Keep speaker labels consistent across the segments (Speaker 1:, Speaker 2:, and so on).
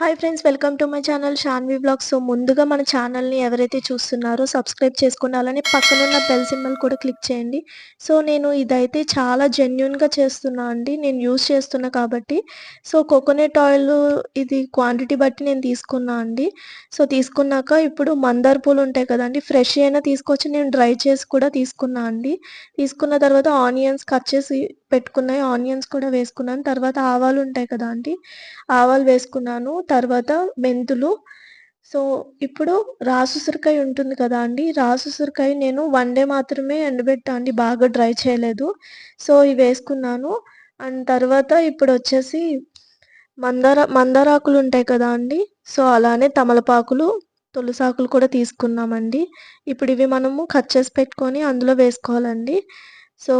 Speaker 1: Hi friends welcome to my channel Shanvi blogs so ముందుగా మన ఛానల్ని ఎవరైతే చూస్తున్నారో సబ్స్క్రైబ్ చేసుకుని అలానే పక్కనున్న బెల్ సింబల్ కూడా క్లిక్ చేయండి. సో నేను ఇదైతే చాలా జెన్యున్గా చేస్తున్నా అండి. నేను యూస్ చేస్తున్నా కాబట్టి. సో కోకోనట్ ఆయిల్ ఇది క్వాంటిటీ బట్టి నేను తీసుకున్నా అండి. సో తీసుకున్నాక ఇప్పుడు మందార పూలు ఉంటాయి కదండి ఫ్రెష్ అయినా తీసుకొచ్చి నేను డ్రై చేసి కూడా తీసుకున్నా అండి. తీసుకున్న తర్వాత ఆనియన్స్ కట్ చేసి పెట్టుకున్నాయి ఆనియన్స్ కూడా వేసుకున్నాను. తర్వాత ఆవాలు ఉంటాయి కదా అండి ఆవాలు వేసుకున్నాను. తర్వాత మెంతులు. సో ఇప్పుడు రాసుసురకాయ ఉంటుంది కదా అండి రాసుసురకాయ నేను వన్ డే మాత్రమే ఎండబెట్టా అండి బాగా డ్రై చేయలేదు. సో ఇవి వేసుకున్నాను. అండ్ తర్వాత ఇప్పుడు వచ్చేసి మందార మందారాకులు ఉంటాయి కదా అండి సో అలానే తమలపాకులు తులసాకులు కూడా తీసుకున్నామండి. ఇప్పుడు ఇవి మనము కట్ చేసి పెట్టుకొని అందులో వేసుకోవాలండి. సో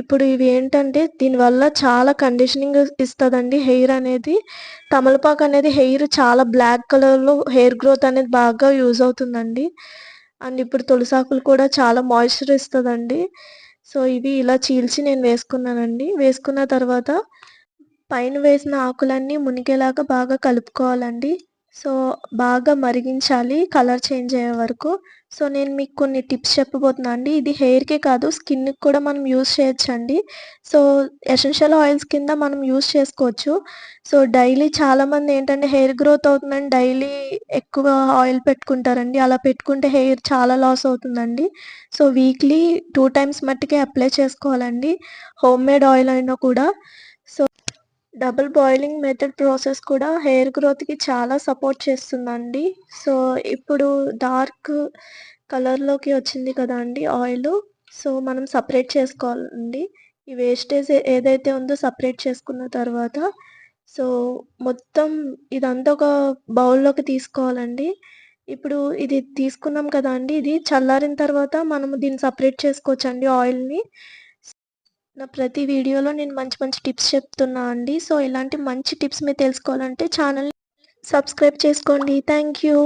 Speaker 1: ఇప్పుడు ఇవి ఏంటంటే దీనివల్ల చాలా కండిషనింగ్ ఇస్తుందండి హెయిర్ అనేది. తమలపాకు అనేది హెయిర్ చాలా బ్లాక్ కలర్లో హెయిర్ గ్రోత్ అనేది బాగా యూజ్ అవుతుందండి. అండ్ ఇప్పుడు తులసాకులు కూడా చాలా మాయిశ్చర్ ఇస్తుందండి. సో ఇవి ఇలా చీల్చి నేను వేసుకున్నానండి. వేసుకున్న తర్వాత పైన వేసిన ఆకులన్నీ మునిగేలాగా బాగా కలుపుకోవాలండి. సో బాగా మరిగించాలి కలర్ చేంజ్ అయ్యే వరకు. సో నేను మీకు కొన్ని టిప్స్ చెప్పబోతున్నా అండి. ఇది హెయిర్కే కాదు స్కిన్కి కూడా మనం యూజ్ చేయొచ్చండి. సో ఎసెన్షియల్ ఆయిల్స్ కింద మనం యూజ్ చేసుకోవచ్చు. సో డైలీ చాలామంది ఏంటంటే హెయిర్ గ్రోత్ అవుతుందని డైలీ ఎక్కువ ఆయిల్ పెట్టుకుంటారండి. అలా పెట్టుకుంటే హెయిర్ చాలా లాస్ అవుతుందండి. సో వీక్లీ టూ టైమ్స్ మట్టికే అప్లై చేసుకోవాలండి. హోమ్ మేడ్ ఆయిల్ అయినా కూడా. డబుల్ బాయిలింగ్ మెథడ్ ప్రాసెస్ కూడా హెయిర్ గ్రోత్కి చాలా సపోర్ట్ చేస్తుందండి. సో ఇప్పుడు డార్క్ కలర్లోకి వచ్చింది కదా అండి ఆయిల్. సో మనం సపరేట్ చేసుకోవాలండి. ఈ వేస్టేజ్ ఏదైతే ఉందో సపరేట్ చేసుకున్న తర్వాత సో మొత్తం ఇదంతా ఒక బౌల్లోకి తీసుకోవాలండి. ఇప్పుడు ఇది తీసుకున్నాం కదా అండి ఇది చల్లారిన తర్వాత మనం దీన్ని సపరేట్ చేసుకోవచ్చండి ఆయిల్ని. నా ప్రతి వీడియోలో నేను మంచి మంచి టిప్స్ చెప్తున్నా అండి. సో ఇలాంటి మంచి టిప్స్ మీరు తెలుసుకోవాలంటే ఛానల్ సబ్స్క్రైబ్ చేసుకోండి. Thank you.